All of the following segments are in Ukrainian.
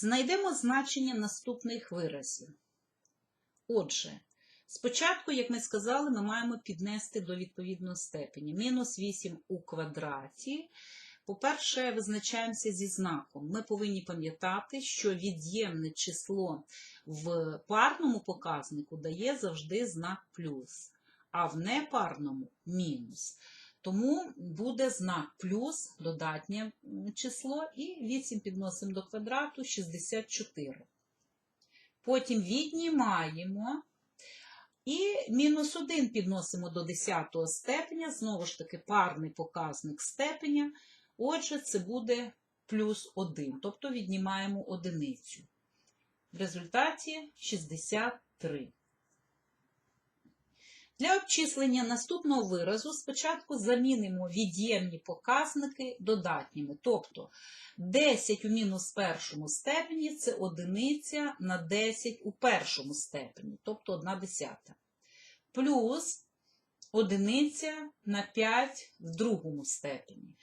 Знайдемо значення наступних виразів. Отже, спочатку, як ми сказали, ми маємо піднести до відповідного степені. Мінус 8 у квадраті. По-перше, визначаємося зі знаком. Ми повинні пам'ятати, що від'ємне число в парному показнику дає завжди знак плюс, а в непарному мінус. Тому буде знак плюс, додатнє число, і 8 підносимо до квадрату 64. Потім віднімаємо і мінус 1 підносимо до 10 степеня, знову ж таки парний показник степеня. Отже, це буде плюс 1, тобто віднімаємо одиницю. В результаті 63. Для обчислення наступного виразу спочатку замінимо від'ємні показники додатніми. Тобто 10 у мінус першому степені це одиниця на 10 у першому степені, тобто 1 десята. Плюс одиниця на 5 в другому степені.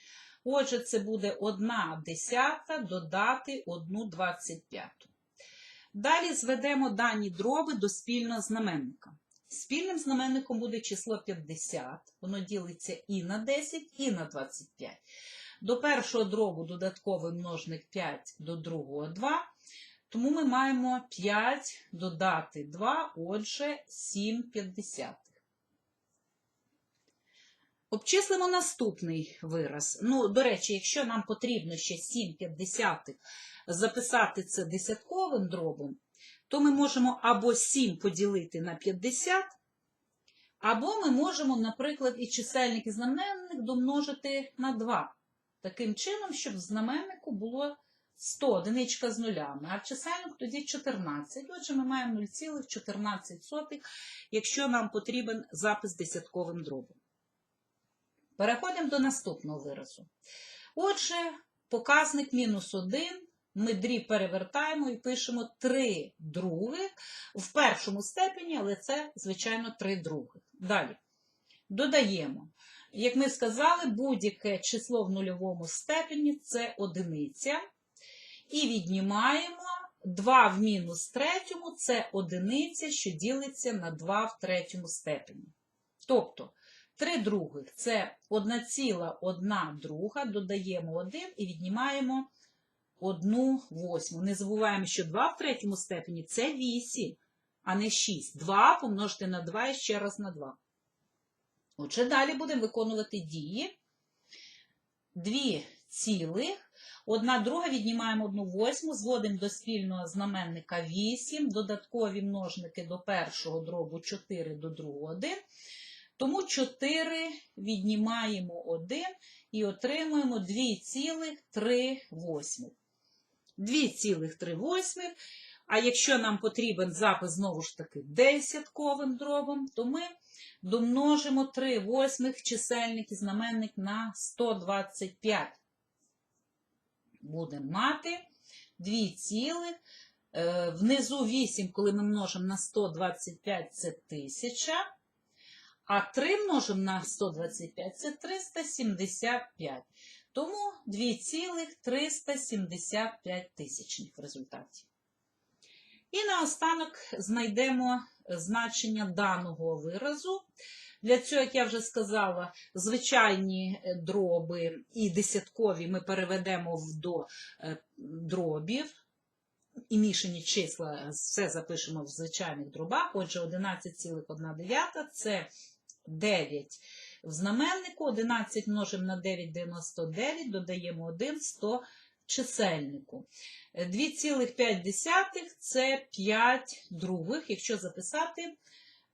Отже, це буде 1 десята додати 1 25. Далі зведемо дані дроби до спільного знаменника. Спільним знаменником буде число 50, воно ділиться і на 10, і на 25. До першого дробу додатковий множник 5, до другого 2. Тому ми маємо 5 додати 2, отже, 7 п'ятдесятих. Обчислимо наступний вираз. Ну, до речі, якщо нам потрібно ще 7 п'ятдесятих записати це десятковим дробом, то ми можемо або 7 поділити на 50, або ми можемо, наприклад, і чисельник і знаменник домножити на 2. Таким чином, щоб в знаменнику було 100, одиничка з нулями, а в чисельник тоді 14. Отже, ми маємо 0,14, якщо нам потрібен запис десятковим дробом. Переходимо до наступного виразу. Отже, показник мінус 1 ми дріб перевертаємо і пишемо 3 других в першому степені, але це, звичайно, 3 других. Далі. Додаємо. Як ми сказали, будь-яке число в нульовому степені це одиниця. І віднімаємо 2 в мінус третьому це одиниця, що ділиться на 2 в третьому степені. Тобто 3 других це 1,1 друга, додаємо 1 і віднімаємо 1 восьму. Не забуваємо, що 2 в третьому степені це 8, а не 6. 2 помножити на 2 і ще раз на 2. Отже, далі будемо виконувати дії. 2 цілих. Одна друга віднімаємо 1 восьму, зводимо до спільного знаменника 8, додаткові множники до першого дробу 4 до другого 1. Тому 4 віднімаємо 1 і отримуємо 2,3 2,3. А якщо нам потрібен запис знову ж таки десятковим дробом, то ми домножимо 3 восьмих чисельник і знаменник на 125. Будемо мати 2 цілих. Е, Внизу 8, коли ми множимо на 125, це 1000. А 3 множимо на 125 це 375. Тому 2,375 тисячних в результаті. І наостанок знайдемо значення даного виразу. Для цього, як я вже сказала, звичайні дроби і десяткові ми переведемо до е, дробів. І мішані числа все запишемо в звичайних дробах. Отже, 11,1 це 9 в знаменнику, 11 множимо на 9 – 99, додаємо 1 100 чисельнику. 2,5 це 5 других, якщо записати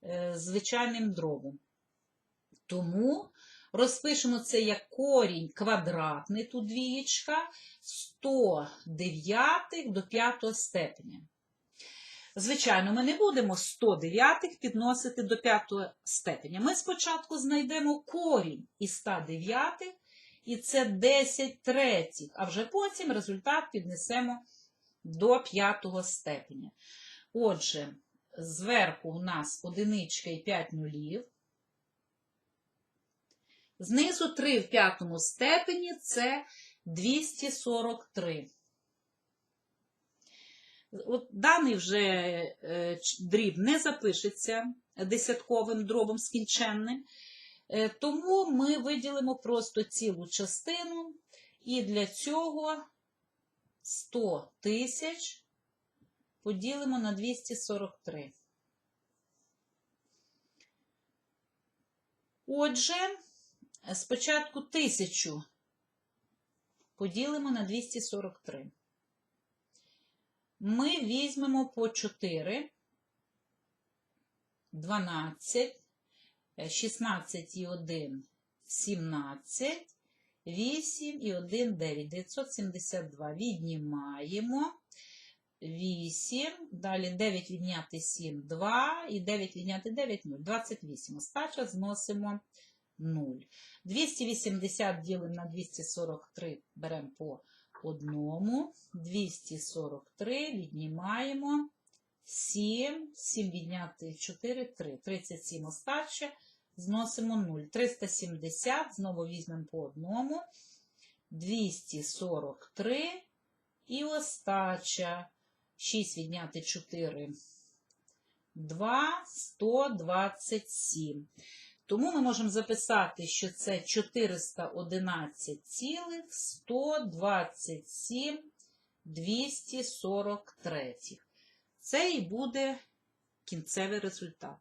е, звичайним дробом. Тому розпишемо це як корінь квадратний, тут двієчка, 109 до 5 степеня. Звичайно, ми не будемо 109 підносити до 5 степеня. Ми спочатку знайдемо корінь із 109, і це 10 третіх, а вже потім результат піднесемо до 5 степеня. Отже, зверху у нас одиничка і 5 нулів. Знизу 3 в п'ятому степені це 243. От даний вже е, дріб не запишеться десятковим дробом скінченним, Е, тому ми виділимо просто цілу частину, і для цього 100 тисяч поділимо на 243. Отже, спочатку 1000 поділимо на 243. Ми візьмемо по 4, 12, е, 16 і 1, 17, 8 і 1, 9, 972. Віднімаємо. 8, далі 9 відняти 7, 2, і 9 відняти 9, 0, 28. Остача зносимо 0. 280 ділимо на 243, беремо по одному. 243 віднімаємо 7, 7 відняти 4, 3. 37 остача, зносимо 0. 370, знову візьмемо по одному. 243 і остача. 6 відняти 4, 2, 127. Тому ми можемо записати, що це 411,127 243. Це і буде кінцевий результат.